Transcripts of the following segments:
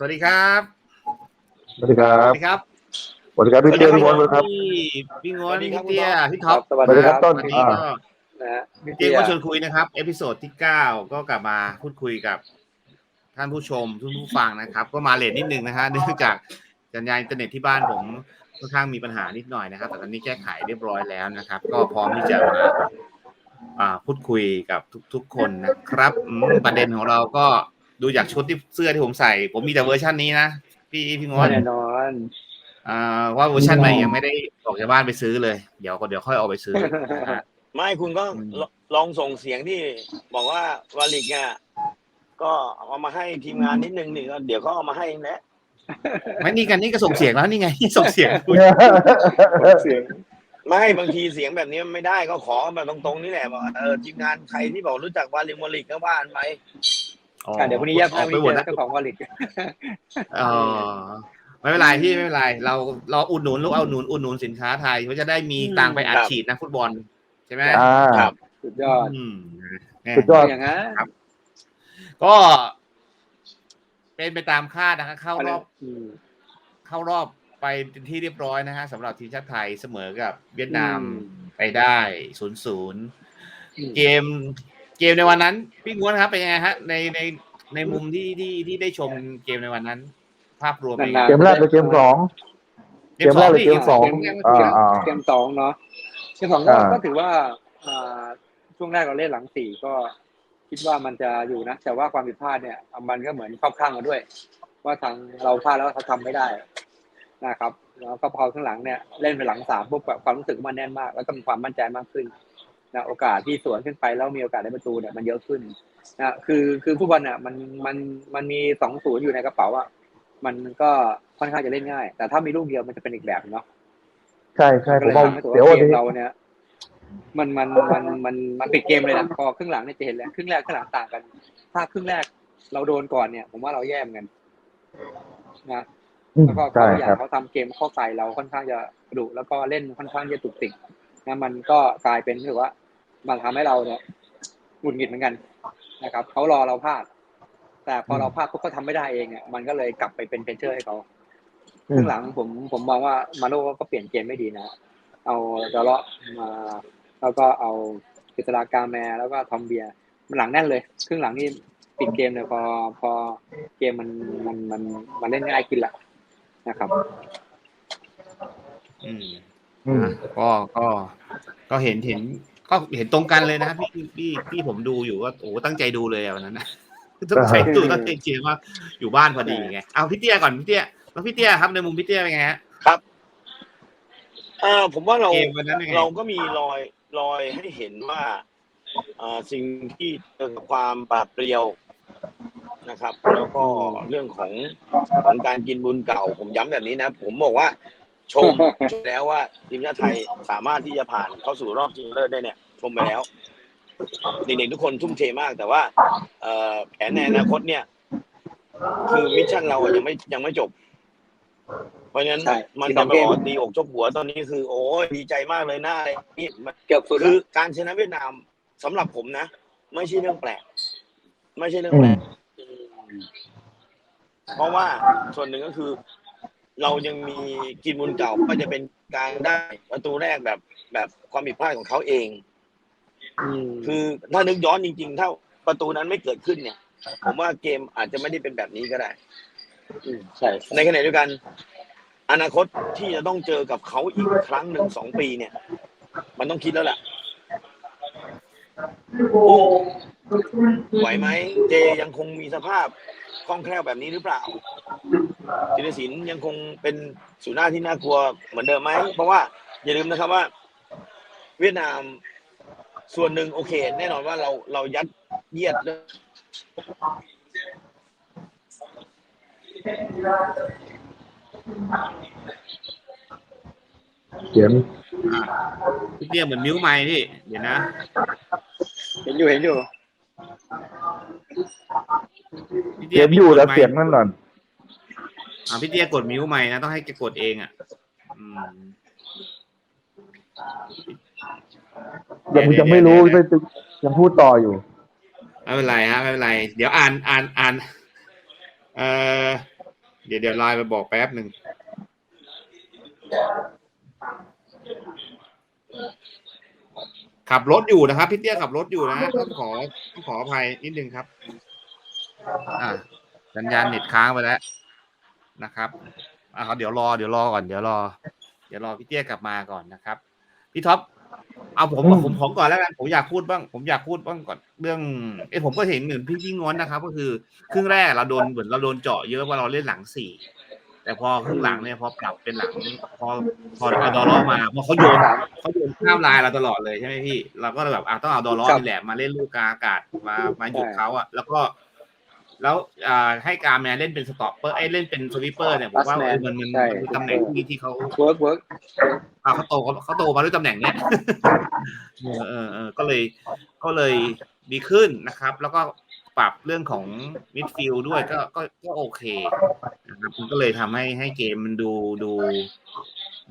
สวัสดีครับ สวัสดีครัสบ วัสดีครับสวัสดีครับพี่เตี้ยพี่บอลครับ พี่พี่งสววันสดีพี่ครับเตี้ยคุณพี่ท็อปสวัสดีครับสวัสดีครับ ต้น วันนี้ก็นะฮะพี่เตี้เตี้ยยก็ชวนคุยนะครับ เอพิโซดที่เก้าก็กลับมาพูดคุยกับท่านผู้ชมทุกผู้ฟังนะครับ ก็มาเลทนิดนึงนะฮะเนื่องจากสัญญาณอินเทอร์เน็ตที่บ้านผมค่อนข้างมีปัญหานิดหน่อยนะครับ แต่ตอนนี้แก้ไขเรียบร้อยแล้วนะครับ ก็พร้อมที่จะมาอ่าพูดคุยกับทุก ๆ คนนะครับอืมประเด็นของเราก็ ดูจากชุดที่เสื้อที่ผมใส่ ผมมีแต่เวอร์ชันนี้นะพี่พี่งวนแน่นอนอ่าว่าเวอร์ชันใหม่ยังไม่ได้ออกจากบ้านไปซื้อเลย เดี๋ยวก็เดี๋ยวค่อยเอาไปซื้อนะฮะไม่คุณก็อืมลลองส่งเสียงที่บอกว่าวาลิกเนี่ยก็เอามาให้ทีมงานนิดนึงนี่ก็เดี๋ยวเขาเอามาให้เองแหละไม่นี่กันนี่ก็ส่งเสียงแล้วนี่ไงส่งเสียงคุยเสียงไม่บางทีเสียงแบบนี้ไม่ได้ก็ขอแบบตรงๆนี่แหละบอกเออทีมงานใครที่บอกรู้จักวาลิกวาลิกก็ว่านไป อะเดี๋ยวพรุ่งนี้แยกอให้อกไปพี่หมดเตี้ยนะ เจ้าของวอลลิตอ๋อไม่เป็นไรพี่ไม่เป็นไรเราเราอุดหนุนลูกเอาหนุนอุดหนุนสินค้าไทยเขาจะได้มีตังค์ไปอัดฉีดนักฟุตบอลใช่ไหมอ่า ครับ สุดยอดอืมสุดยอด อย่างนั้น ก็ เป็นไปตามคาดนะครับเข้ารอบอืมเข้ารอบไปเป็นที่เรียบร้อยนะฮะสำหรับทีมชาติไทยเสมอกับเวียดนามอืมไปได้ศูนย์ศูนย์อืมเกม เกมในวันนั้น พี่ง้วนครับเป็นยังไงฮะในในในมุมที่ที่ที่ได้ชมเกมในวันนั้น ภาพรวมเป็นยังไงเกมแรกหรือเกมสองเกมแรกหรือเกมสองเกมอ่าแรกอ่าเกมสองเนาะเกมสองก็อ่าก็ถือว่าอ่าช่วงแรกเราเล่นหลังสี่ก็คิดว่ามันจะอยู่นะ แต่ว่าความผิดพลาดเนี่ย มันก็เหมือนเข้าข้างมาด้วย ว่าทางเราพลาดแล้วเขาทำไม่ได้นะครับ แล้วก็พอข้างหลังเนี่ยเล่นไปหลังสามปุ๊บแบบความรู้สึกมันแน่นมาก แล้วก็มีความมั่นใจมากขึ้น นะโอกาสที่สวนขึ้นไปแล้วมีโอกาสได้ประตูเนี่ยมันเยอะขึ้นนะคือคือฟุตบอลอะมันมันมันมีสองศูนย์อยู่ในกระเป๋าอะมันก็ค่อนข้างจะเล่นง่าย แต่ถ้ามีลูกเดียวมันจะเป็นอีกแบบเนาะใช่ใช่ก็ผมเลยว่าทำให้ตัวเดี๋ยวเกวันมนี้เราเนี่ยมันมันมันมันมันปิดเกมเลยนะพอครึ่งหลังเนี่ยจะเห็นแล้วครึ่งแรกครึ่งหลังต่างกัน ถ้าครึ่งแรกเราโดนก่อนเนี่ย ผมว่าเราแย่เหมือนกันนะอืมแล้วก็ใช่เขาอคย่ารังบเขาทำเกมเข้าใส่เราค่อนข้างจะดุแล้วก็เล่นค่อนข้างจะตุกติก นะมันก็กลายเป็นถือว่า มันทำให้เราเนี่ยหงุดหงิดเหมือนกันนะครับเขารอเราพลาด แต่พอเราพลาดปุ๊บก็ทำไม่ได้เองเนี่ยมันก็เลยกลับไปเป็นเพนเชอร์ให้เขาอืมครึ่งหลังผมผมมองว่ามาโน่ก็เปลี่ยนเกมไม่ดีนะเอาดอลเลาะมาแล้วก็เอากิตรากาแมแล้วก็ทอมเบียร์มันหลังแน่นเลยครึ่งหลังนี่ปิดเกมเลยพอพอเกมมันมันมันมันเล่นง่ายขึ้นละนะครับ อืมอืม นะก็ก็ก็เห็นเห็นก็เห็นตรงกันเลยนะพี่พี่พี่ผมดูอยู่ว่าโอ้ตั้งใจดูเลยอะวันนั้นนะตั้งใจดูตั้งใจเชียร์ว่าอยู่บ้านพอดีไงเอาพี่เตี้ยก่อนพี่เตี้ยแล้วพี่เตี้ยครับในมุมพี่เตี้ยเป็นไงฮะเออผมว่าเราเกมวันนั้นยังไงเราก็มีรอยรอยให้เห็นว่าเอ่อสิ่งที่เจอกับความปราดเปรียวนะครับ แล้วก็เรื่องของของการกินบุญเก่า ผมย้ำแบบนี้นะ ผมบอกว่า ชมแล้วว่าทีมชาติไทยสามารถที่จะผ่านเข้าสู่รอบชิงชนะเลิศได้เนี่ย ชมไปแล้วเด็กๆทุกคนทุ่มเทมาก แต่ว่าเอ่อแผนในอนาคตเนี่ย คือมิชชั่นเราอะยังไม่ยังไม่จบ เพราะฉะนั้นใช่มันอีกสจะองมาเกมบอกตีอกชกหัวตอนนี้คือ โอ้ยดีใจมากเลยนะอะไรนี่มันเกือบสุดคือแล้วการชนะเวียดนามสำหรับผมนะ ไม่ใช่เรื่องแปลก ไม่ใช่เรื่องอืแปลมกเพราะว่าส่วนหนึ่งก็คือ เรายังมีกินบุญเก่าก็จะเป็นการได้ประตูแรกแบบแบบความผิดพลาดของเขาเองมคือถ้านึกย้อนจริง ๆ ถ้าประตูนั้นไม่เกิดขึ้นเนี่ย ผมว่าเกมอาจจะไม่ได้เป็นแบบนี้ก็ได้มใช่ในขณะเดียวกัน อนาคตที่จะต้องเจอกับเขาอีกครั้งหนึ่งสองปีเนี่ย มันต้องคิดแล้วแหละโอ้ไหวไหมเจยังคงมีสภาพคล่องแคล่วแบบนี้หรือเปล่า จิรศิลป์ยังคงเป็นสุหน้าที่น่ากลัวเหมือนเดิมไหมเพราะว่าอย่าลืมนะครับว่า เวียดนามส่วนหนึ่งโอเค แน่นอนว่าเราเรายัดเยียดเรื่องเขียนอะพี่เตี้ยเหมือนมิ้วไม้พี่เดี๋ยวนะ เห็นอยู่เห็นอยู่พี่เขียนอยู่แล้วเสียงนั่นหน่อย อ่าพี่เตี้ยกดมิ้วไม้นะต้องให้แกกดเองอะอืมยังยังไม่รู้ไม่ยังพูดต่ออยู่ ไม่เป็นไรฮะไม่เป็นไร เดี๋ยวอ่านอ่านอ่านเอ่อเดี๋ยวเดี๋ยวไลน์ไปบอกแป๊บหนึ่งขับรถอยู่นะครับพี่เตี้ยขับรถอยู่นะต้องขอต้องขออภัยนิดนึงครับ อ่าสัญญาณเน็ตค้างไปแล้ว นะครับอ่าเดี๋ยวรอเดี๋ยวรอก่อนเดี๋ยวรอ เดี๋ยวรอพี่เตี้ยกลับมาก่อนนะครับ พี่ท็อปเอาผมอืมผมผมก่อนแล้วกันผมอยากพูดบ้าง ผมอยากพูดบ้างก่อนเรื่องเอ้ผมก็เห็นเหมือนพี่พี่งอนนะครับ ก็คือครึ่งแรกเราโดนเหมือนเราโดนเจาะเยอะว่าเราเล่นหลังสี่แต่พอครึ่งหลังเนี่ยพอปรับเป็นหลัง พอพอเอาดอลลาร์มาพอเขาโยนเขาโยนข้ามลายเราตลอดเลยใช่ไหมพี่ เราก็เลยแบบอะต้องเอาดอลลาร์นี่แหละมาเล่นลูกกลางอากาศมามาหยุดเขาอะแล้วก็ แล้วอ่าให้การแมนเล่นเป็นสต็อปเปอร์ไอ้ยเล่นเป็นสวิปเปอร์เนี่ยผมว่า Last man เออมันมันใช่ มันคือตำแหน่งที่ที่เขาเวิร์กเวิร์กอ่าเขาโตเขาโตมาด้วยตำแหน่งเนี้ย เออเออเออก็เลยก็เลยดีขึ้นนะครับ แล้วก็ปรับเรื่องของมิดฟิลด้วยก็ก็ก็โอเคนะครับมันก็เลยทำให้ให้เกมมันดูดู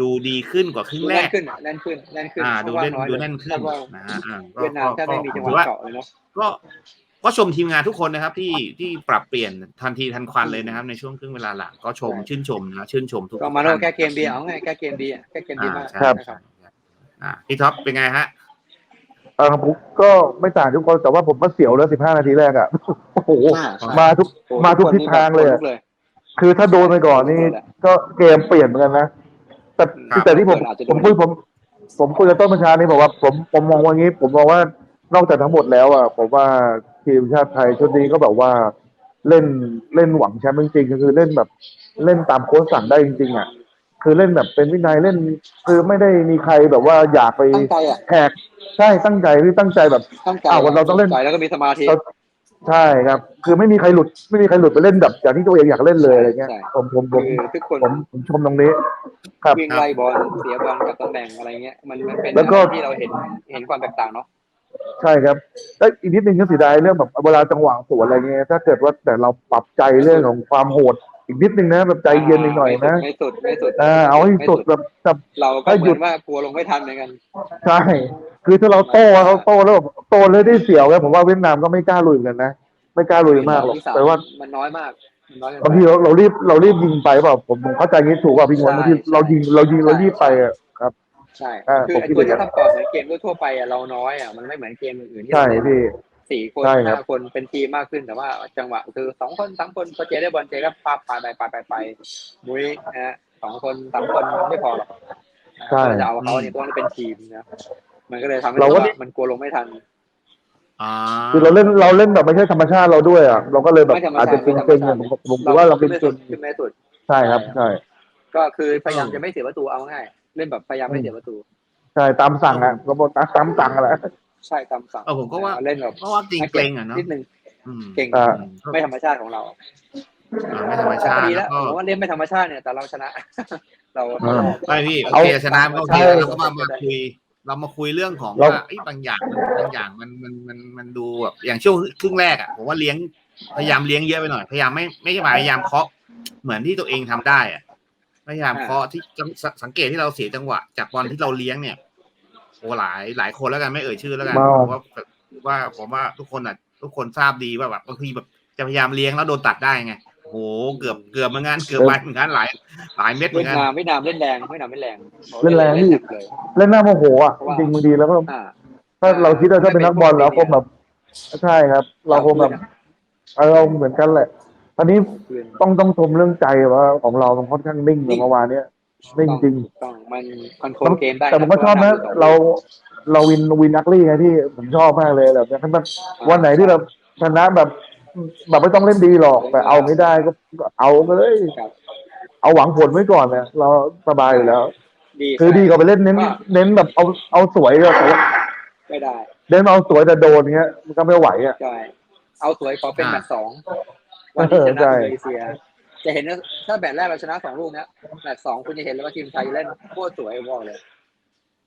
ดูดีขึ้นกว่าครึ่งแรแน่นก ขึ้นอะแน่นขึ้นแน่นขึ้นอ่า ดูเล่นพราะว่าอยดูแน่นขึ้นเพราะว่านะฮะอ่าก็เวียดนามแทบไม่มีจังหถืวะอว่า เจาะเลยเนาะ ก็ ก็ชมทีมงานทุกคนนะครับที่ที่ปรับเปลี่ยนทันทีทันควันเลยนะครับ ในช่วงครึ่งเวลาหลังก็ชมชื่นชมนะชื่นชมทุกก็มาโน่ท่นแก้เกมดีเอาไงแก้เกมดีอะแก้เกมดีมากอ่าครับใช่ใช่อ่าพี่ท็อปเป็นไงฮะเออผมก็ไม่ต่างทุกคนแต่ว่าผมก็เสียวแล้วสิบห้านาทีแรกอะโอ้โหมาทุกโอ้มาทุกคนทิศทางเลยนี่อะแบบขนลุกเลย คือถ้าโดนไปก่อนนี่ก็เกมเปลี่ยนเหมือนกันนะแต่ครับแต่ที่ผมอาจจะโดนผมคุยผม ผมคุยกับต้นบัญชานี่บอกว่าผมผมมองว่างี้ ผมมองว่านอกจากทั้งหมดแล้วอะผมว่า ทีมชาติไทยชุดนี้ก็แบบว่าเล่นเล่นหวังแชมป์จริงๆก็คือเล่นแบบเล่นตามโค้ชสั่งได้จริงๆอะคือเล่นแบบเป็นวินัยเล่น คือไม่ได้มีใครแบบว่าอยากไปตั้งใจอะแหกใช่ตั้งใจที่ตั้งใจแบบตั้งใจอ้าวเราต้องเล่นใจแล้วก็มีสมาธิใช่ครับ คือไม่มีใครหลุดไม่มีใครหลุดไปเล่นแบบอย่างที่ตัวเองอยากเล่นเลยอะไรเงี้ยใช่ผมผมผมคือทุกคนผมผมชมตรงนี้ ครับวิ่งไล่บอลเสียบอลกับตำแหน่งอะไรเงี้ยมันมันเป็นแล้วก็ที่เราเห็นเห็นความแตกต่างเนาะ ใช่ครับแล้วอีกนิดนึงก็เสียดายเรื่องแบบเวลาจังหวะสวนอะไรเงี้ยถ้าเกิดว่าแต่เราปรับใจเรื่องของความโหด อีกนิดนึงนะแบบใจเย็นอีกหน่อยนะไม่สุดไม่สุดอ่าเอาให้สุดแบบแบบเราก็ถ้าเหหยุมือดนว่ากลัวลงไม่ทันเหมือนกัน ใช่ คือถ้าเราโต้เขาโต้แล้วแบบโต้เลยได้เสียวแล้วผมว่าเวียดนามก็ไม่กล้าลุยเหมือนกันนะไม่กล้าลุยมากหรอกที่สามแต่ว่ามันน้อยมากมันน้อยเกินไปบางทีเราเรารีบเรารีบยิงไปเปล่าผมผมเข้าใจงี้ถูกป่ะพี่งวนใช่บางทีเรายิงเรายิงเรารีบไปอะครับ ใช่อ่าคือผมไอ้คิดตัวอย่างนั้ที่นทำกรอบเหมือนเกมทั่วๆไปอะเราน้อยอะมันไม่เหมือนเกมอื่นๆที่ใช่เราเล่นพี่สี่คนใช่ครับห้าคนเป็นทีมมากขึ้นแต่ว่าจังหวะคือสองคนสามคนพอเจได้บอลเจก็ปาไปไปไปไปไปมุ้ยนะฮะสองคนสามคนไม่พอหรอกใช่เราจะเอาเขาเนี่ยต้องเป็นทีมนะมันก็เลยทำให้เราก็ว่ามันกลัวลงไม่ทันอ่าคือเราเล่นเราเล่นแบบไม่ใช่ธรรมชาติเราด้วยอะเราก็เลยแบบไม่ธรรมชาติอาจจะเก่งไม่เก่งธรรมชาติผมผมคิดว่าเราเป็นไม่เก่สุงดขึ้นไม่สุดใช่ครับใช่ก็คือพยายามจะไม่เสียประตูเอาง่าย เล่นแบบพยายามไม่เสียประตู ใช่ตามสั่งอะก็บอกตามสั่งอะไรใช่ตามสั่งเออผมก็ว่าเล่นแบบเพราะว่าจริงเกรงอะเนาะนิดนึงอืมเก่งอ่าไม่ธรรมชาติของเราอ่าไม่ธรรมชาติดีแล้แล้ววก็ผมว่าเล่นไม่ธรรมชาติเนี่ยแต่เราชนะ เราอ่าไม่พี่โอเอาเคชนะก็โอเคใช่เราก็มามาคุยเรามาคุยเรื่องของเราว่าไอ้ยบางอย่างบางอย่างมันมันมันมันดูแบบอย่างช่วงครึ่งแรกอะผมว่าเลี้ยงพยายามเลี้ยงเยอะไปหน่อย พยายามไม่ไม่ใช่หมายพยายามเคาะเหมือนที่ตัวเองทำได้อะ พยายามเคาะที่จังสสังเกตที่เราเสียจังหวะ จากบอลที่เราเลี้ยงเนี่ยโอ้หลายหลายคนแล้วกันไม่เอ่ยชื่อแล้วกันมาผมว่าว่าผมว่าทุกคนอะ ทุกคนทราบดีว่าแบบบางทีแบบจะพยายามเลี้ยงแล้วโดนตัดได้ไงโอ้โหเกือบเกือบเหมือนกันเกือบไปเหมือนกันหลายหลายเม็ดเหมืเวีอยนดกันนามเวียดนามเล่นแรงเวียดนามเล่นแรงเล่นแรงเล่นหนักเลยเล่นหน้าโมโหอะจริงๆบางทีแล้วก็อ่าถ้าเราคิดว่าถ้าเป็นนักบอลเราคงแบบใช่ครับ เราคงแบบเออเราเหมือนกันแหละ อันนี้คืนต้องต้องชมเรื่องใจว่าของเรามันค่อนข้างนิ่งเมื่อวานเนี้ยนิ่งจริงต้องมันคอนโทรลเกมได้แต่ผมก็ชอบนะเราเราวินวินนักลี่ไงที่ผมชอบมากเลยแบบถ้าแบบวันไหนที่เราชนะแบบ แบบไม่ต้องเล่นดีหรอกแต่เอาไม่ได้ก็ก็เอาไปเลยครับเอาหวังผลไว้ก่อนเนี่ยเราสบายอยู่แล้วดีคือดีกว่าไปเล่นเน้นว่าเน้นแบบเอาเอาสวยแบบไม่ได้เน้นเอาสวยแต่โดนเงี้ยมันก็ไม่ไหวอะใช่เอาสวยขอเป็นอ่าแมตช์สอง วันที่ชนะใช่อินโดนีเซีย จะเห็นว่าถ้าแมตช์แรกเราชนะสองลูกเนี้ยแมตช์สองคุณจะเห็นเลยว่าทีมไทยเล่นโคตรสวยผมบอกเลย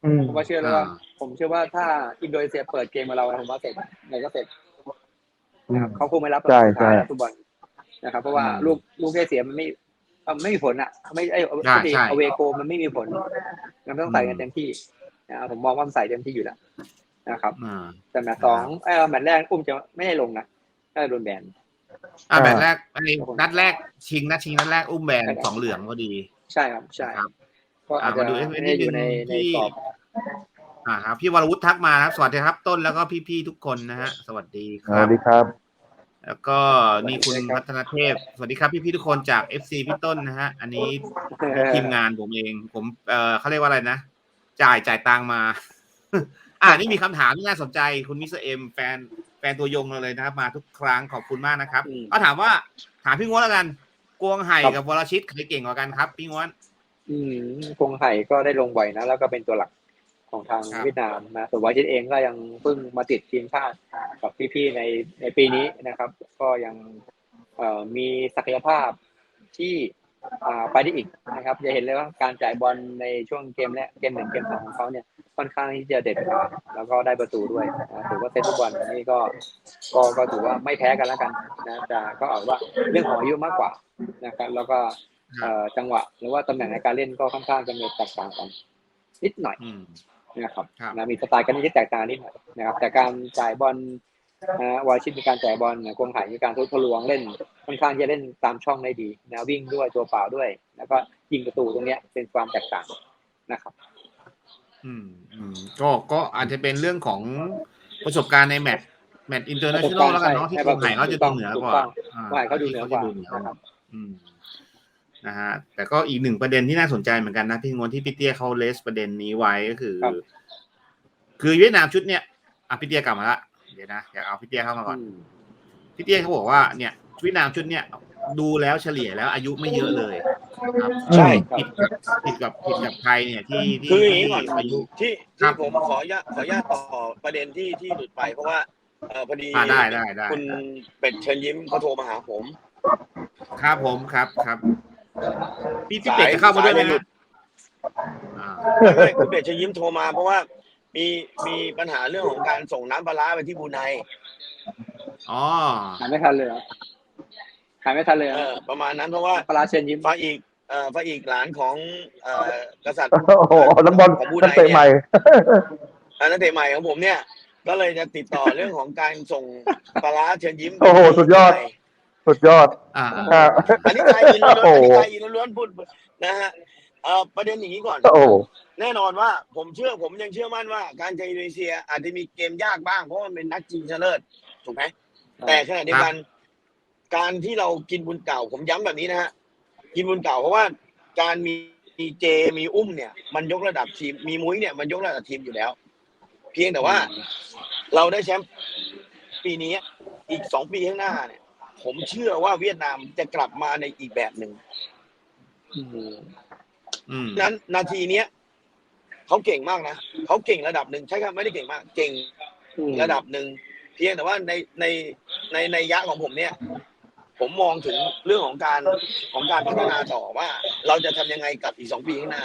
อืมผมว่าเชื่อเลยว่าอ่าผมเชื่อว่าถ้าอินโดนีเซียเปิดเกมมาเราผมว่าเสร็จไงก็เสร็จนะครับเขาคงไม่รับใช่สุดท้ายใช่ฟุตบอลนะครับ เพราะว่าอืมลูกลูกได้เสียมันไม่เอ่อไม่มีผลอะ ไม่ไอ้ใช่ใช่เอาเวโกมันไม่มีผลมันต้องใส่กันเต็มที่นะครับผมมองว่ามันใส่เต็มที่อยู่แล้วนะครับอ่าแต่แมตช์สองเอ้ยแมตช์แรกอุ้มจะไม่ได้ลงนะน่าจะโดนแบน อ่าอ่าแมตช์แรกไอ้นัดแรกชิงนัดชิงนัดแรกอุ้มแบนสองเหลืองพอดี ใช่ครับใช่ครับก็อาจจะอ่ามาดูไม่ FA ได้อยู่ในนิดนึงในที่กรอบอ่าครับพี่วรวุฒิทักมานะครับ สวัสดีครับต้นแล้วก็พี่ๆทุกคนนะฮะ สวัสดีคสรัวับสดีครับ แล้วก็นี่คุณพัฒนเทพ สวัสดีครับพี่ๆทุกคนจาก FC พี่ต้นนะฮะ อันนี้ทีมงานผมเอง ผมเออเขาเรียกว่าอะไรนะ จ่ายจ่ายตังมา อ่านี่มีคำถามที่น่าสนใจคุณมิสเตอร์เอ็มแฟนแฟนตัวยงเราเลยนะครับ มาทุกครั้งขอบคุณมากนะครับอืมก็ถามว่าถามพี่ง้วนแล้วกัน กวงไห่ครับกับวรชิตใครเก่งกว่ากันครับ พี่ง้วนอืมคงไห่ก็ได้ลงบ่อยนะ แล้วก็เป็นตัวหลักของทางครับเวียดนามนะส่วนวาชิตเองก็ยังเพิ่งมาติดทีมชาติกับพี่ๆในในปีนี้นะครับ ก็ยังเอ่อมีศักยภาพที่อ่า ไปได้อีกนะครับ จะเห็นเลยว่าการจ่ายบอลในช่วงเกมแรกเกมหนึ่งเกมสองของเขาเนี่ยค่อนข้างที่จะเด็ดขาดแล้วก็ได้ประตูด้วยนะถือว่าเซตฟุตบอลนี่ก็ก็ก็ถือว่าไม่แพ้กันแล้วกันนะแต่ก็เอาว่าเรื่องของอายุมากกว่านะครับ แล้วก็เอ่อจังหวะหรือว่าตำแหน่งในการเล่นก็ค่อนข้างจะมีแตกต่างกันนิดหน่อยอืมนะครับครับนะมีสไตล์การเล่นที่แตกต่างนิดหน่อยนะครับ แต่การจ่ายบอล นะวาชิตมีการจ่ายบอลนะกวงไห่มีการทุบทะลวงเล่นค่อนข้างจะเล่นตามช่องได้ดีนะวิ่งด้วยตัวเปล่าด้วย แล้วก็ยิงประตูตรงเนี้ยเป็นความแตกต่างนะครับ อืมอืมก็ก็อาจจะเป็นเรื่องของประสบการณ์ในแมตช์แมตช์อินเตอร์เนชั่นแนลแล้วกันเนาะที่ใช่กวงไห่เขาจะดูเหนือกว่าถูกต้องอ่กวงไห่เขาดูเหนือกว่าขจะดูเหนือกว่านะครับอืมนะฮะแต่ก็อีกหนึ่งประเด็นที่น่าสนใจเหมือนกันนะพี่งวนที่พี่เตี้ยเขาเลสประเด็นนี้ไว้ก็คือครับคือเวียดนามชุดเนี้ยอะพี่เตี้ยกลับมาละ เดี๋ยวนะอยากเอาพี่เตี้ยเข้ามาก่อนอืมพี่เตี้ยเขาบอกว่าเนี่ยเวียดนามชุดเนี้ยดูแล้วเฉลี่ยแล้วอายุไม่เยอะเลยครับใช่ผิดกับผิดกับผิดกับไทยเนี่ยที่ที่คืออย่างนี้ก่อนที่อายุที่ครัที่บผมขออนุญาตขออนุญาตต่อประเด็นที่ที่หลุดไปเพราะว่าเอ่อพอดีอ่าได้ได้ได้คุณเป็ดเชิญยิ้มเขาโทรมาหาผม ครับผมครับครับพี่พี่เป็ดจะเข้ามาด้วยไหมสายไม่หลุฮะดอ่าไม่ไม่คุณเป็ดเชิญยิ้มโทรมาเพราะว่า มีมีปัญหาเรื่องของการส่งน้ำปลาร้าไปที่บรูไนอ๋อหายไม่ทันเลยเหรอหายไม่ทันเลยเหรเอออประมาณนั้นเพราะว่าปลาร้าเชิญยิ้มฟ้าอีกเอ่อฟ้าอีกหลานของเอ่อกษัตริย์โอ้โหนักบอลของบรูนักไนเตะเนี่ใหม่ยอันนั้นเตะใหม่ของผมเนี่ย ก็เลยจะติดต่อเรื่องของการส่งปลาร้าเชิญยิ้มโอ้โหสุดยอด สุดยอดอ่า อ่า อันนี้ไทยอินล้วนๆโอ้อันโหนี้ไทยอินล้วนๆพูดนะฮะ เอ่อประเด็นอย่างนี้ก่อน โอ้โหแน่นอนว่าผมเชื่อผมยังเชื่อมั่นว่า การเจออินโดนีเซียอาจจะมีเกมยากบ้างเพราะมันเป็นนักชิงชนะเลิศถูกไหมแต่ขณะเดียวกัน การที่เรากินบุญเก่า ผมย้ำแบบนี้นะฮะกินบุญเก่าเพราะว่าการมีมีเจมีอุ้มเนี่ย มันยกระดับทีมมีมุ้ยเนี่ยมันยกระดับทีมอยู่แล้ว เพียงแต่ว่าเราได้แชมป์ปีนี้อีกสองปีข้างหน้าเนี่ย ผมเชื่อว่าเวียดนามจะกลับมาในอีกแบบหนึ่งอืมอืม นั้นนาทีเนี้ยเขาเก่งมากนะเขาเก่งระดับหนึ่งใช่ครับไม่ได้เก่งมาก เก่งอืมระดับหนึ่งเพียงแต่ว่าในในในในยะของผมเนี่ย ผมมองถึงเรื่องของการของการพัฒนาต่อว่า เราจะทำยังไงกับอีกสองปีข้างหน้า